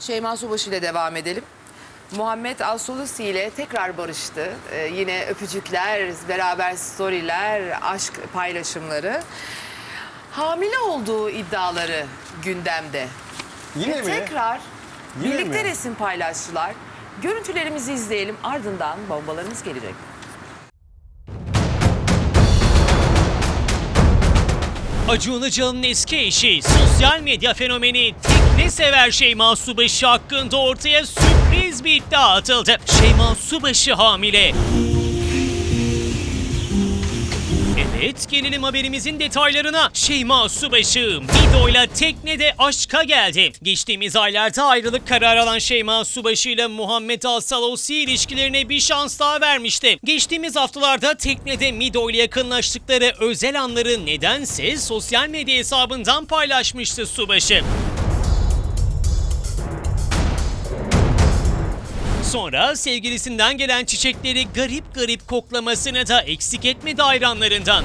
Şeyma Subaşı ile devam edelim. Muhammed Asolusi ile tekrar barıştı. Ee, yine öpücükler, beraber storyler, aşk paylaşımları. Hamile olduğu iddiaları gündemde. Yine Ve mi? tekrar Yine birlikte mi? resim paylaştılar. Görüntülerimizi izleyelim ardından bombalarımız gelecek. Acun Ilıcalı'nın eski eşi, sosyal medya fenomeni tekne sever Şeyma Subaşı hakkında ortaya sürpriz bir iddia atıldı. Şeyma Subaşı hamile. Evet, gelelim haberimizin detaylarına. Şeyma Subaşı, Mido'yla teknede aşka geldi. Geçtiğimiz aylarda ayrılık kararı alan Şeyma Subaşı ile Muhammed Al-Salosi ilişkilerine bir şans daha vermişti. Geçtiğimiz haftalarda teknede Mido ile yakınlaştıkları özel anları nedense sosyal medya hesabından paylaşmıştı Subaşı. Sonra sevgilisinden gelen çiçekleri garip garip koklamasını da eksik etmedi hayranlarından.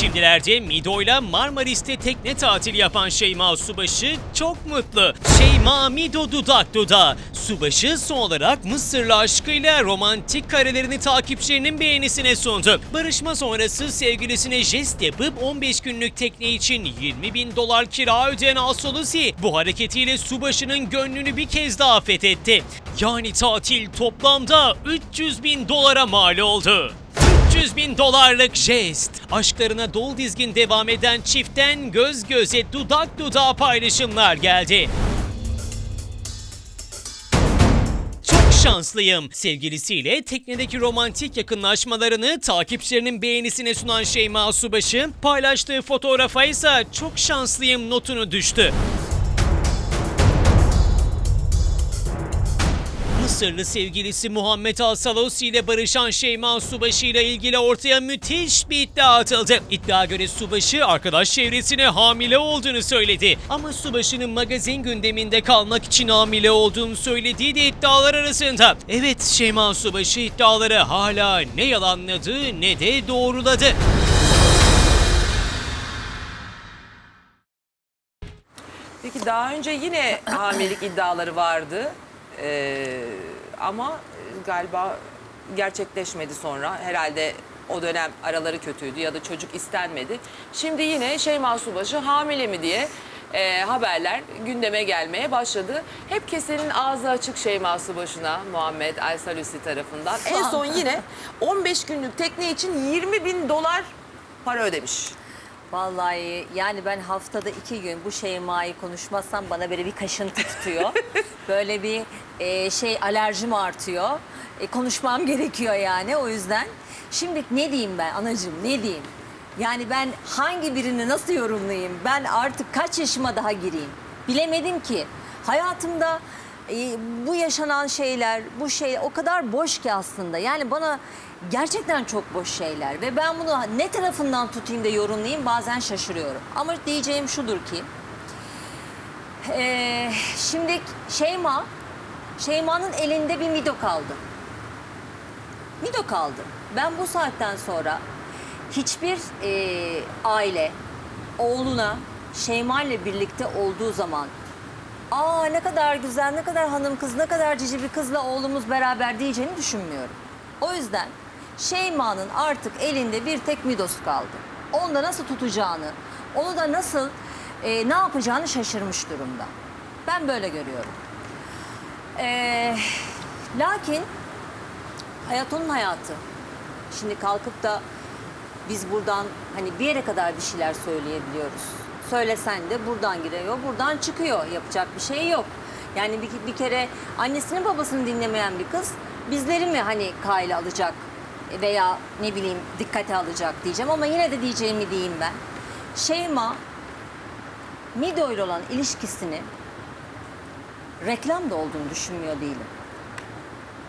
Şimdilerde Mido'yla Marmaris'te tekne tatili yapan Şeyma Subaşı çok mutlu. Şeyma Mido dudak dudağa. Subaşı son olarak Mısırlı aşkıyla romantik karelerini takipçilerinin beğenisine sundu. Barışma sonrası sevgilisine jest yapıp 15 günlük tekne için 20 bin dolar kira ödeyen Asolusi bu hareketiyle Subaşı'nın gönlünü bir kez daha fethetti. Yani tatil toplamda 300 bin dolara mal oldu. 300 bin dolarlık jest. Aşklarına dol dizgin devam eden çiftten göz göze dudak dudağa paylaşımlar geldi. Şanslıyım. Sevgilisiyle teknedeki romantik yakınlaşmalarını takipçilerinin beğenisine sunan Şeyma Subaşı paylaştığı fotoğrafa ise çok şanslıyım notunu düştü. Mısırlı sevgilisi Muhammed Al-Salosi ile barışan Şeyma Subaşı ile ilgili ortaya müthiş bir iddia atıldı. İddia göre Subaşı arkadaş çevresine hamile olduğunu söyledi. Ama Subaşı'nın magazin gündeminde kalmak için hamile olduğunu söylediği de iddialar arasında. Evet Şeyma Subaşı iddiaları hala ne yalanladı ne de doğruladı. Peki daha önce yine hamilelik iddiaları vardı. Ee, ama galiba gerçekleşmedi sonra. Herhalde o dönem araları kötüydü ya da çocuk istenmedi. Şimdi yine Şeyma Subaşı hamile mi diye e, haberler gündeme gelmeye başladı. Hep kesenin ağzı açık Şeyma Subaşı'na Muhammed El Salusi tarafından. En son yine 15 günlük tekne için 20 bin dolar para ödemiş. Vallahi yani ben haftada iki gün bu Şeyma'yı konuşmazsam bana böyle bir kaşıntı tutuyor. böyle bir e, şey alerjim artıyor. E, konuşmam gerekiyor yani o yüzden. Şimdi ne diyeyim ben anacığım ne diyeyim? Yani ben hangi birini nasıl yorumlayayım? Ben artık kaç yaşıma daha gireyim? Bilemedim ki. Hayatımda bu yaşanan şeyler, bu şey o kadar boş ki aslında. Yani bana gerçekten çok boş şeyler ve ben bunu ne tarafından tutayım da yorumlayayım bazen şaşırıyorum. Ama diyeceğim şudur ki, e, şimdi Şeyma, Şeyma'nın elinde bir mido kaldı. Mido kaldı. Ben bu saatten sonra hiçbir e, aile oğluna Şeyma ile birlikte olduğu zaman aa ne kadar güzel, ne kadar hanım kız, ne kadar cici bir kızla oğlumuz beraber diyeceğini düşünmüyorum. O yüzden Şeyma'nın artık elinde bir tek Midos kaldı. Onu da nasıl tutacağını, onu da nasıl e, ne yapacağını şaşırmış durumda. Ben böyle görüyorum. E, lakin hayat onun hayatı. Şimdi kalkıp da biz buradan hani bir yere kadar bir şeyler söyleyebiliyoruz. Söylesen de buradan giriyor, buradan çıkıyor. Yapacak bir şey yok. Yani bir, bir kere annesinin babasını dinlemeyen bir kız bizleri mi hani kayla alacak veya ne bileyim dikkate alacak diyeceğim ama yine de diyeceğimi diyeyim ben. Şeyma Mido ile olan ilişkisini reklam da olduğunu düşünmüyor değilim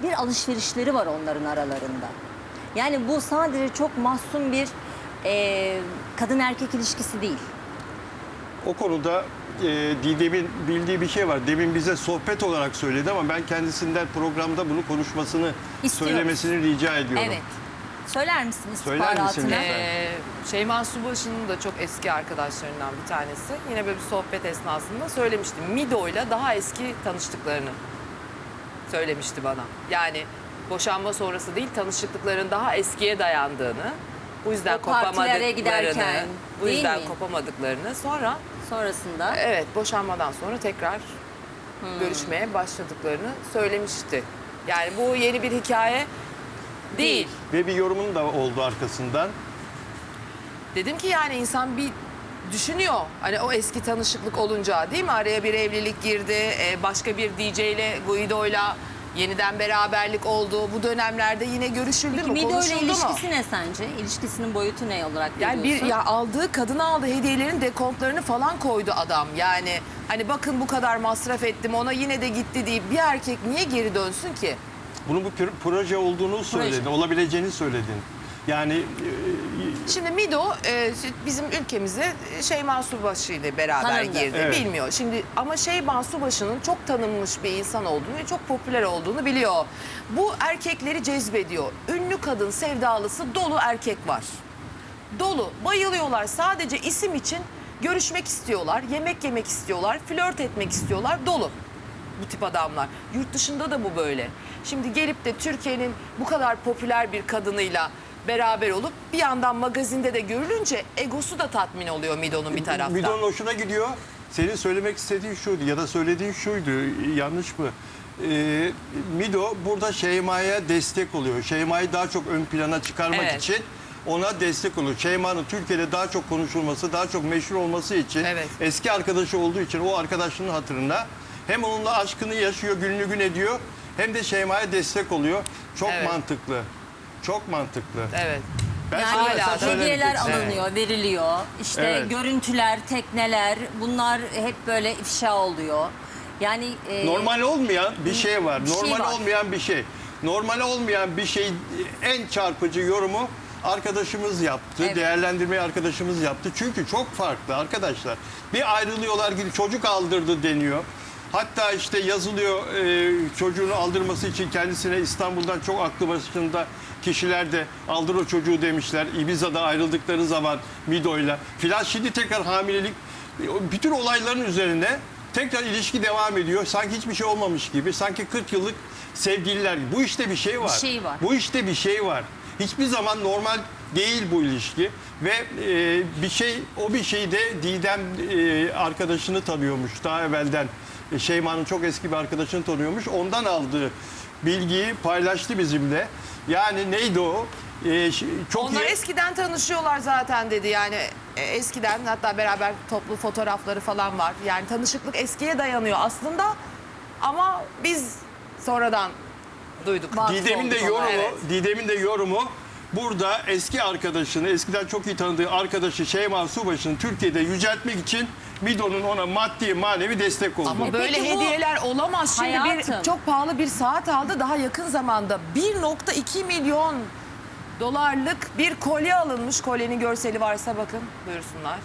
bir alışverişleri var onların aralarında. Yani bu sadece çok mahzun bir e, kadın erkek ilişkisi değil. O konuda e, Didem'in bildiği bir şey var. Demin bize sohbet olarak söyledi ama ben kendisinden programda bunu konuşmasını, İstiyoruz. söylemesini rica ediyorum. Evet. Söyler misin Söyler istihbaratını? lütfen? Ee, Şeyma Subaşı'nın da çok eski arkadaşlarından bir tanesi. Yine böyle bir sohbet esnasında söylemişti. Mido'yla daha eski tanıştıklarını söylemişti bana. Yani boşanma sonrası değil tanışıklıkların daha eskiye dayandığını. Bu yüzden O partilere kopamadıklarını, giderken, bu değil yüzden mi? kopamadıklarını sonra Sonrasında evet boşanmadan sonra tekrar Hmm. görüşmeye başladıklarını söylemişti. Yani bu yeni bir hikaye değil. Ve bir yorumun da oldu arkasından. Dedim ki yani insan bir düşünüyor. Hani o eski tanışıklık olunca değil mi? Araya bir evlilik girdi. e, Başka bir DJ ile Guido'yla yeniden beraberlik oldu. Bu dönemlerde yine görüşüldü mü? Mido ile Konuşuldu mu? ilişkisi ne sence? İlişkisinin boyutu ne olarak Yani bir görüyorsun? ya aldığı kadına aldığı hediyelerin dekontlarını falan koydu adam. Yani hani bakın bu kadar masraf ettim ona yine de gitti deyip bir erkek niye geri dönsün ki? Bunun bu pr- proje olduğunu söyledin, olabileceğini söyledin. Yani e, Şimdi Mido e, bizim ülkemize Şeyma Subaşı ile beraber Tanındı. girdi. Evet. Bilmiyor. Şimdi ama Şeyma Subaşı'nın çok tanınmış bir insan olduğunu ve çok popüler olduğunu biliyor. Bu erkekleri cezbediyor. Ünlü kadın sevdalısı dolu erkek var. Dolu. Bayılıyorlar. Sadece isim için görüşmek istiyorlar, yemek yemek istiyorlar, flört etmek istiyorlar. Dolu bu tip adamlar. Yurt dışında da bu böyle. Şimdi gelip de Türkiye'nin bu kadar popüler bir kadınıyla beraber olup bir yandan magazinde de görülünce egosu da tatmin oluyor Mido'nun bir taraftan. Midon'un hoşuna gidiyor. Senin söylemek istediğin şuydu ya da söylediğin şuydu. Yanlış mı? Ee, Mido burada Şeyma'ya destek oluyor. Şeyma'yı daha çok ön plana çıkarmak Evet. için ona destek oluyor. Şeyma'nın Türkiye'de daha çok konuşulması, daha çok meşhur olması için Evet. eski arkadaşı olduğu için o arkadaşının hatırına hem onunla aşkını yaşıyor, gününü gün ediyor hem de Şeyma'ya destek oluyor. Çok Evet. mantıklı. Çok mantıklı. Evet. Ben Yani sana- hala sen da- söylemek hediyeler alınıyor, veriliyor. İşte Evet. görüntüler, tekneler bunlar hep böyle ifşa oluyor. Yani e, Normal olmayan bir şey var. bir şey Normal var. olmayan bir şey. Normal olmayan bir şey en çarpıcı yorumu arkadaşımız yaptı. Evet. Değerlendirmeyi arkadaşımız yaptı. Çünkü çok farklı arkadaşlar. Bir ayrılıyorlar gibi çocuk aldırdı deniyor. Hatta işte yazılıyor e, çocuğunu aldırması için kendisine İstanbul'dan çok aklı başında kişiler de aldır o çocuğu demişler. Ibiza'da ayrıldıkları zaman Mido'yla filan. Şimdi tekrar hamilelik bütün olayların üzerine tekrar ilişki devam ediyor. Sanki hiçbir şey olmamış gibi. Sanki 40 yıllık sevgililer gibi. Bu işte bir şey var. şey var. Bu işte bir şey var. Hiçbir zaman normal değil bu ilişki ve e, bir şey o bir şeyi de Didem e, arkadaşını tanıyormuş daha evvelden. E, Şeyma'nın çok eski bir arkadaşını tanıyormuş. Ondan aldığı bilgiyi paylaştı bizimle. Yani neydi o? E, ş- çok Onlar iyi. eskiden tanışıyorlar zaten dedi. Yani e, eskiden hatta beraber toplu fotoğrafları falan var. Yani tanışıklık eskiye dayanıyor aslında. Ama biz sonradan duyduk. Didem'in de yorumu, evet. Didem'in de yorumu burada eski arkadaşını, eskiden çok iyi tanıdığı arkadaşı Şeyma Subaşı'nı Türkiye'de yüceltmek için Mido'nun ona maddi manevi destek oldu. Ama E böyle peki bu- hediyeler olamaz. Şimdi Hayatım. bir çok pahalı bir saat aldı daha yakın zamanda. 1.2 milyon dolarlık bir kolye alınmış. Kolyenin görseli varsa bakın buyursunlar.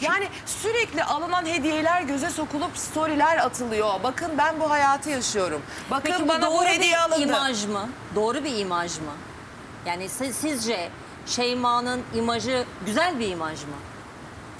Yani sürekli alınan hediyeler göze sokulup storyler atılıyor. Bakın ben bu hayatı yaşıyorum. Bakın peki bu bana bu doğru hediye bir alındı. imaj mı? Doğru bir imaj mı? Yani siz- sizce Şeyma'nın imajı güzel bir imaj mı?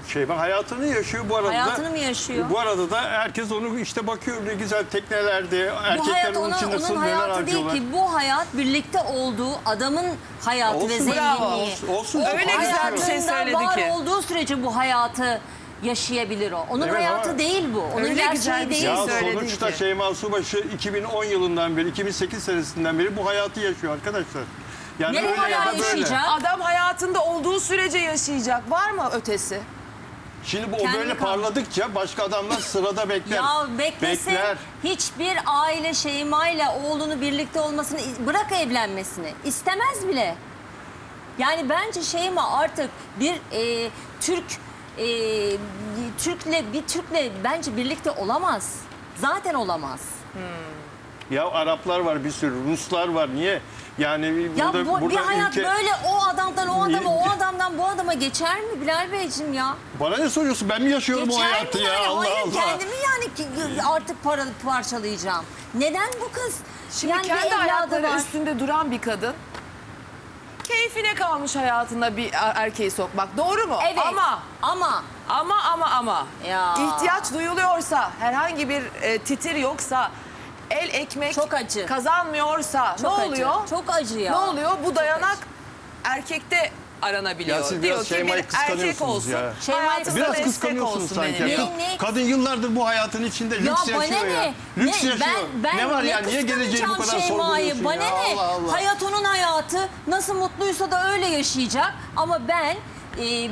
Şeyma hayatını yaşıyor bu arada. da- Hayatını mı yaşıyor? Bu arada da herkes onu işte bakıyor ne güzel teknelerde erkekler hayat onun için onun nasıl neler hayatı değil harcıyorlar. ki. Bu hayat birlikte olduğu adamın hayatı ve Olsun, zenginliği. bravo. Olsun, olsun. Öyle Çok güzel bir şey söyledi var ki. olduğu sürece bu hayatı yaşayabilir o. Onun Evet, hayatı ama- değil bu. Onun Öyle gerçeği güzel bir değil. şey Ya söyledi sonuçta ki. Şeyma Subaşı 2010 yılından beri, 2008 senesinden beri bu hayatı yaşıyor arkadaşlar. Yani Nereye öyle ya da böyle. yaşayacak? Adam hayatında olduğu sürece yaşayacak. Var mı ötesi? Şimdi bu o Kendi böyle kaldı. parladıkça başka adamlar sırada bekler. Ya beklesin. Bekler. Hiçbir aile Şeyma ile oğlunu birlikte olmasını bırak evlenmesini istemez bile. Yani bence Şeyma artık bir e, Türk e, Türkle bir Türkle bence birlikte olamaz. Zaten olamaz. Ya Araplar var bir sürü, Ruslar var. Niye? Yani Ya burada, bu, bir burada hayat ülke... böyle o adamdan o Niye- adama o adamdan bu adama geçer mi Bilal Beyciğim ya? Bana ne soruyorsun? Ben mi yaşıyorum o Geçer hayatı mi ya? yani? Allah Hayır Allah. kendimi yani ki- artık para parçalayacağım. Neden bu kız? Şimdi yani bir kendi evladı ayakları var. üstünde duran bir kadın keyfine kalmış hayatında bir er- erkeği sokmak. Doğru mu? Evet. Ama Ama ama ama ama Ya. ihtiyaç duyuluyorsa herhangi bir e, titir yoksa el ekmek Çok acı. kazanmıyorsa çok ne acı. oluyor? Çok acı ya. Ne oluyor? Bu dayanak erkekte aranabiliyor. Ya siz Diyor biraz ki Şeyma'yı erkek kıskanıyorsunuz olsun. ya. Şeyma'yı hayatımda Biraz destek kıskanıyorsunuz olsun sanki. benim. Ne- ne- Kadın yıllardır bu hayatın içinde lüks bana yaşıyor ya. ne? Lüks ne? yaşıyor. Ben, ben ne var ya? Niye geleceğini bu kadar sorguluyorsun Bana ya? ne? Allah Allah. Hayat onun hayatı. Nasıl mutluysa da öyle yaşayacak. Ama ben e,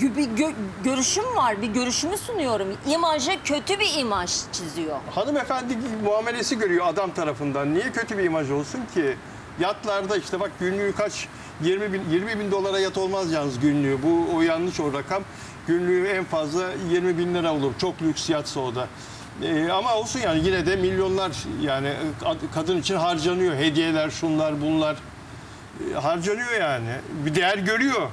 bir, bir gö- görüşüm var. Bir görüşümü sunuyorum. İmaja kötü bir imaj çiziyor. Hanımefendi muamelesi görüyor adam tarafından. Niye kötü bir imaj olsun ki? Yatlarda işte bak günlüğü kaç 20 bin, 20 bin dolara yat olmaz yalnız günlüğü. Bu o yanlış o rakam. Günlüğü en fazla 20 bin lira olur. Çok lüks yatsa o da. Ee, ama olsun yani yine de milyonlar yani kad- kadın için harcanıyor. Hediyeler şunlar bunlar Ee, harcanıyor yani. Bir değer görüyor.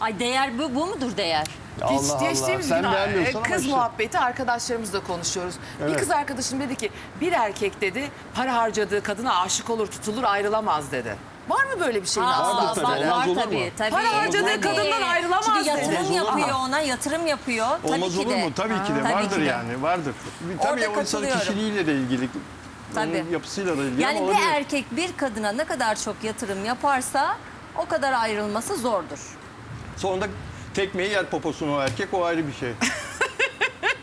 Ay değer bu, bu mudur değer? Allah Hiç Allah. geçtiğimiz Sen gün beğenmiyorsun e, ama kız işte. muhabbeti arkadaşlarımızla konuşuyoruz. Bir Evet. kız arkadaşım dedi ki bir erkek dedi para harcadığı kadına aşık olur tutulur ayrılamaz dedi. Var mı böyle bir şey? Aa, Vardır tabii, var, olmaz var olur mu? tabii, tabii. Para harcadığı Tabii. kadından ayrılamaz Çünkü dedi. yatırım Olmaz olur mu? yapıyor ona, yatırım yapıyor. Olmaz tabii ki olur de. mu? Tabii ki de Tabii vardır ki de. yani vardır. Tabii Orada o insanın katılıyorum. kişiliğiyle de ilgili. Tabii. Onun yapısıyla da ilgili Yani ama bir olabilir. erkek bir kadına ne kadar çok yatırım yaparsa o kadar ayrılması zordur. Sonunda tekmeyi yer poposunu o erkek o ayrı bir şey.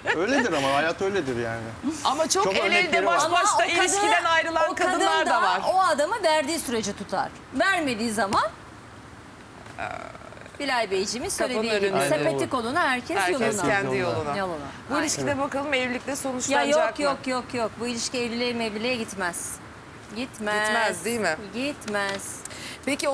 öyledir ama hayat öyledir yani. Ama çok, Çok el elde örnekleri baş var. başta o kadını- ilişkiden ayrılan o kadınlar kadın da var. O adamı verdiği sürece tutar. Vermediği zaman Bilal Beyciğimin söylediği gibi önünde. Aynen sepeti olur. koluna herkes, Herkes yoluna. kendi Yoluna. yoluna. Yoluna. Bu Aynen. ilişkide bakalım evlilikle Ya sonuçlanacak yok mı? yok yok yok. Bu ilişki evliliğe mevliliğe gitmez. Gitmez. Gitmez, değil mi? Gitmez. Peki